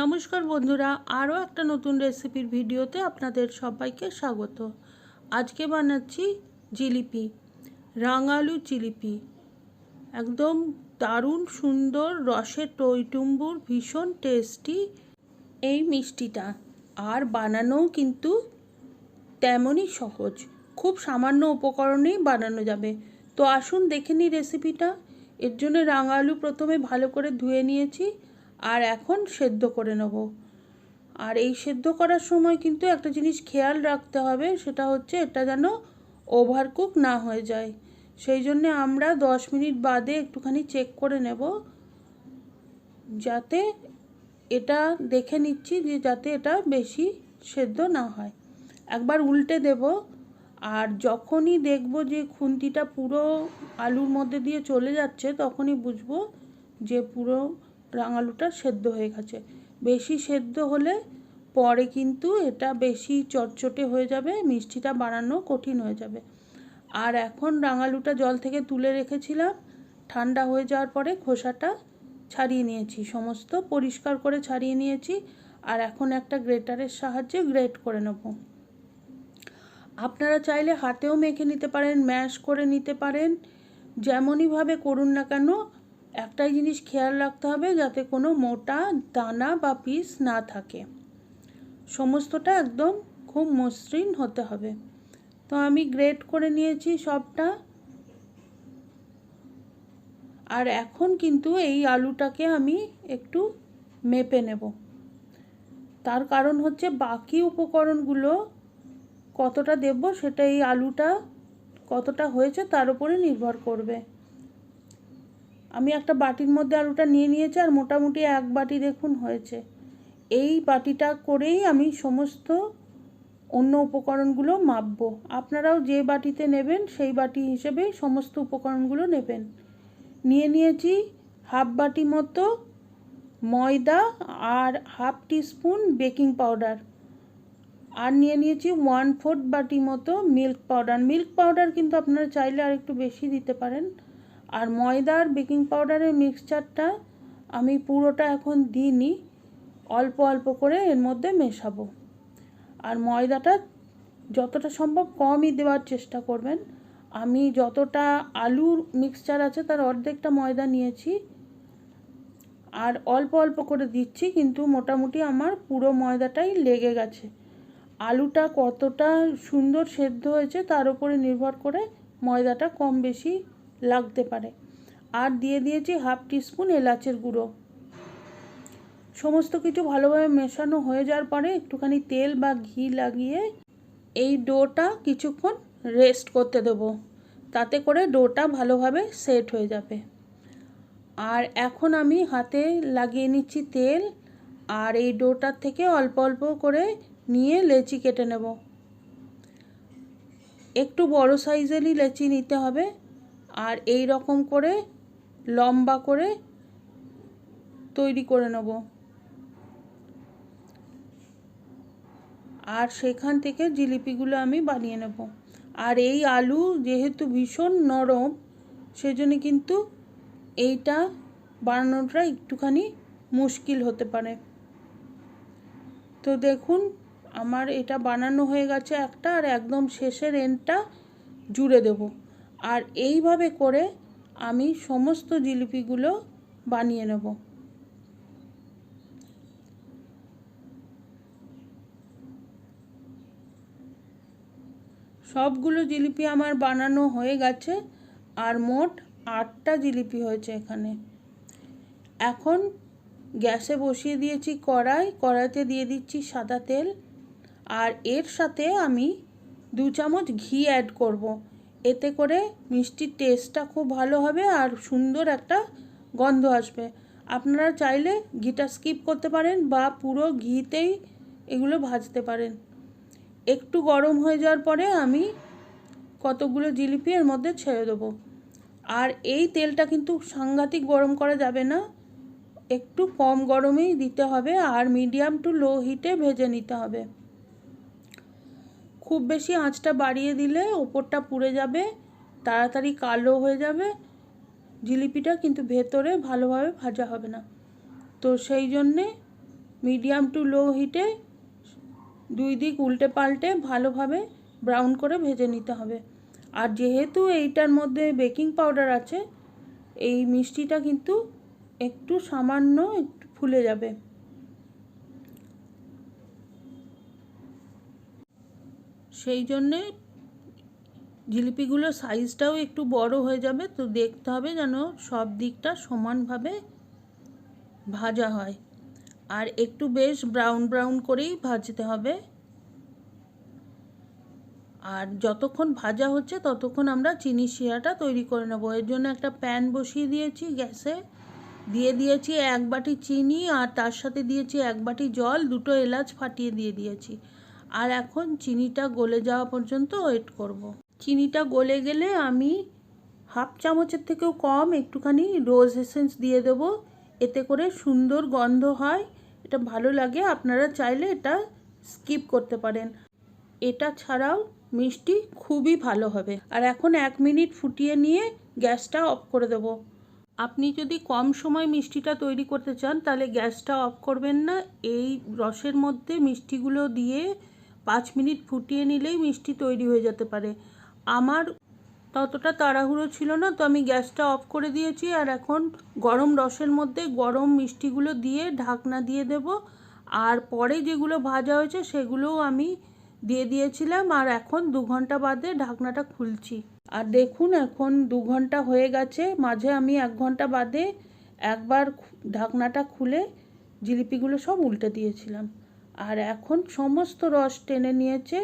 নমস্কার বন্ধুরা, আরও একটা নতুন রেসিপির ভিডিওতে আপনাদের সবাইকে স্বাগত। আজকে বানাচ্ছি জিলিপি, রাঙালু জিলিপি। একদম দারুণ সুন্দর রসের টইটুম্বুর ভীষণ টেস্টি এই মিষ্টিটা। আর বানানোও কিন্তু তেমনই সহজ। খুব সামান্য উপকরণেই বানানো যাবে। তো আসুন দেখে নিই রেসিপিটা। এর জন্য রাঙালু প্রথমে ভালো করে ধুয়ে নিয়েছি। আর এখন সেদ্ধ করে নেব। আর এই সেদ্ধ করার সময় কিন্তু একটা জিনিস খেয়াল রাখতে হবে, সেটা হচ্ছে এটা যেন ওভারকুক না হয়ে যায়। সেই জন্যে আমরা দশ মিনিট বাদে একটুখানি চেক করে নেব, যাতে এটা দেখে নিচ্ছি যে যাতে এটা বেশি সেদ্ধ না হয়। একবার উল্টে দেব, আর যখনই দেখব যে খুন্তিটা পুরো আলুর মধ্যে দিয়ে চলে যাচ্ছে, তখনই বুঝব যে পুরো রাঙালুটা সেদ্ধ হয়ে গেছে। বেশি সেদ্ধ হলে পরে কিন্তু এটা বেশি চটচটে হয়ে যাবে, মিষ্টিটা বানানো কঠিন হয়ে যাবে। আর এখন রাঙালুটা জল থেকে তুলে রেখেছিলাম, ঠান্ডা হয়ে যাওয়ার পরে খোসাটা ছাড়িয়ে নিয়েছি। সমস্ত পরিষ্কার করে ছাড়িয়ে নিয়েছি আর এখন একটা গ্রেটারের সাহায্যে গ্রেট করে নেব। আপনারা চাইলে হাতেও মেখে নিতে পারেন, ম্যাশ করে নিতে পারেন যেমনইভাবে করুন না কেন একটাই জিনিস খেয়াল রাখতে হবে যাতে কোনো মোটা দানা বা পিস না থাকে। সমস্তটা একদম খুব মসৃণ হতে হবে। তো আমি গ্রেট করে নিয়েছি সবটা। আর এখন কিন্তু এই আলুটাকে আমি একটু মেপে নেব। তার কারণ হচ্ছে বাকি উপকরণগুলো কতটা দেব সেটা এই আলুটা কতটা হয়েছে তার উপরে নির্ভর করবে। আমি একটা বাটির মধ্যে আলুটা নিয়ে নিয়েছি আর মোটামুটি এক বাটি দেখুন হয়েছে। এই বাটিটা করেই আমি সমস্ত অন্য উপকরণগুলো মাপবো। আপনারাও যে বাটিতে নেবেন সেই বাটি হিসেবেই সমস্ত উপকরণগুলো নেবেন। নিয়ে নিয়েছি হাফ বাটি মতো ময়দা আর হাফ টিস্পুন বেকিং পাউডার। আর নিয়ে নিয়েছি ওয়ান ফোর্থ বাটি মতো মিল্ক পাউডার। মিল্ক পাউডার কিন্তু আপনারা চাইলে আর একটু বেশি দিতে পারেন। আর ময়দা আর বেকিং পাউডারের মিক্সচারটা আমি পুরোটা এখন দিইনি, অল্প অল্প করে এর মধ্যে মেশাবো। আর ময়দাটা যতটা সম্ভব কমই দেওয়ার চেষ্টা করবেন। আমি যতটা আলুর মিক্সচার আছে তার অর্ধেকটা ময়দা নিয়েছি। আর অল্প অল্প করে দিচ্ছি, কিন্তু মোটামুটি আমার পুরো ময়দাটাই লেগে গেছে। আলুটা কতটা সুন্দর সেদ্ধ হয়েছে তার উপরে নির্ভর করে ময়দাটা কম বেশি লাগতে পারে। আর দিয়ে দিয়েছি হাফ টিস্পুন এলাচের গুঁড়ো। সমস্ত কিছু ভালোভাবে মেশানো হয়ে যাওয়ার পরে একটুখানি তেল বা ঘি লাগিয়ে এই ডোটা কিছুক্ষণ রেস্ট করতে দেবো। তাতে করে ডোটা ভালোভাবে সেট হয়ে যাবে। আর এখন আমি হাতে লাগিয়ে নিচ্ছি তেল আর এই ডোটার থেকে অল্প অল্প করে নিয়ে লেচি কেটে নেব। একটু বড় সাইজেরই লেচি নিতে হবে। আর এই রকম করে লম্বা করে তৈরি করে নেব। আর সেখান থেকে জিলিপিগুলো আমি বানিয়ে নেব। আর এই আলু যেহেতু ভীষণ নরম, সেজন্য কিন্তু এইটা বানানোটা একটুখানি মুশকিল হতে পারে। তো দেখুন, আমার এটা বানানো হয়ে গেছে একটা আর একদম শেষের এন্ডটা জুড়ে দেব। আর এইভাবে করে আমি সমস্ত জিলিপিগুলো বানিয়ে নেব সবগুলো জিলিপি আমার বানানো হয়ে গেছে আর মোট আটটা জিলিপি হয়েছে এখানে এখন গ্যাসে বসিয়ে দিয়েছি কড়াই, কড়াইতে দিয়ে দিচ্ছি সাদা তেল আর এর সাথে আমি দু চামচ ঘি অ্যাড করব। এতে করে মিষ্টির টেস্টটা খুব ভালো হবে আর সুন্দর একটা গন্ধ আসবে। আপনারা চাইলে ঘিটা স্কিপ করতে পারেন বা পুরো ঘিতেই এগুলো ভাজতে পারেন। একটু গরম হয়ে যাওয়ার পরে আমি কতগুলো জিলিপি এর মধ্যে ছেড়ে দেবো। আর এই তেলটা কিন্তু সাংঘাতিক গরম করা যাবে না, একটু কম গরমেই দিতে হবে আর মিডিয়াম টু লো হিটে ভেজে নিতে হবে। খুব বেশি আঁচটা বাড়িয়ে দিলে ওপরটা পুড়ে যাবে, তাড়াতাড়ি কালো হয়ে যাবে, জিলিপিটা কিন্তু ভেতরে ভালোভাবে ভাজা হবে না। তো সেই জন্যে মিডিয়াম টু লো হিটে দুই দিক উল্টে পাল্টে ভালোভাবে ব্রাউন করে ভেজে নিতে হবে। আর যেহেতু এইটার মধ্যে বেকিং পাউডার আছে, এই মিষ্টিটা কিন্তু একটু সামান্য একটু ফুলে যাবে। সেই জন্যে জিলিপিগুলোর সাইজটাও একটু বড় হয়ে যাবে, তো দেখতে হবে যেন সব দিকটা সমানভাবে ভাজা হয়। আর একটু বেশ ব্রাউন ব্রাউন করেই ভাজতে হবে। আর যতক্ষণ ভাজা হচ্ছে ততক্ষণ আমরা চিনি শিরাটা তৈরি করে নেব। এর জন্য একটা প্যান বসিয়ে দিয়েছি গ্যাসে। দিয়ে দিয়েছি এক বাটি চিনি আর তার সাথে দিয়েছি এক বাটি জল, দুটো এলাচ ফাটিয়ে দিয়ে দিয়েছি। আর এখন চিনিটা গলে যাওয়া পর্যন্ত ওয়েট করব। চিনিটা গলে গেলে আমি হাফ চামচের থেকেও কম একটুখানি রোজ এসেন্স দিয়ে দেব। এতে করে সুন্দর গন্ধ হয়। এটা ভালো লাগে। আপনারা চাইলে এটা স্কিপ করতে পারেন। এটা ছাড়াও মিষ্টি খুবই ভালো হবে। আর এখন এক মিনিট ফুটিয়ে নিয়ে গ্যাসটা অফ করে দেব। আপনি যদি কম সময় মিষ্টিটা তৈরি করতে চান, তাহলে গ্যাসটা অফ করবেন না। এই রসের মধ্যে মিষ্টিগুলো দিয়ে পাঁচ মিনিট ফুটিয়ে নিলেই মিষ্টি তৈরি হয়ে যেতে পারে। আমার ততটা তাড়াহুড়ো ছিল না, তো আমি গ্যাসটা অফ করে দিয়েছি আর এখন গরম রসের মধ্যে গরম মিষ্টিগুলো দিয়ে ঢাকনা দিয়ে দেব। আর পরে যেগুলো ভাজা হয়েছে সেগুলোও আমি দিয়ে দিয়েছিলাম আর এখন দু ঘণ্টা বাদে ঢাকনাটা খুলছি। আর দেখুন এখন দু ঘণ্টা হয়ে গেছে, মাঝে আমি এক ঘণ্টা বাদে একবার ঢাকনাটা খুলে জিলিপিগুলো সব উল্টে দিয়েছিলাম। আর এখন সমস্ত রস টেনে নিয়েছে,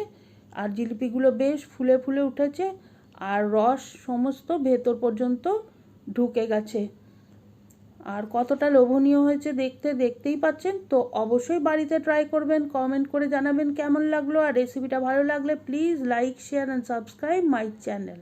আর জিলিপিগুলো বেশ ফুলে ফুলে উঠেছে, আর রস সমস্ত ভেতর পর্যন্ত ঢুকে গেছে। আর কতটা লোভনীয় হয়েছে দেখতে, দেখতেই পাচ্ছেন? তো অবশ্যই বাড়িতে ট্রাই করবেন কমেন্ট করে জানাবেন কেমন লাগল, আর রেসিপিটা ভালো লাগলে please like share and subscribe my channel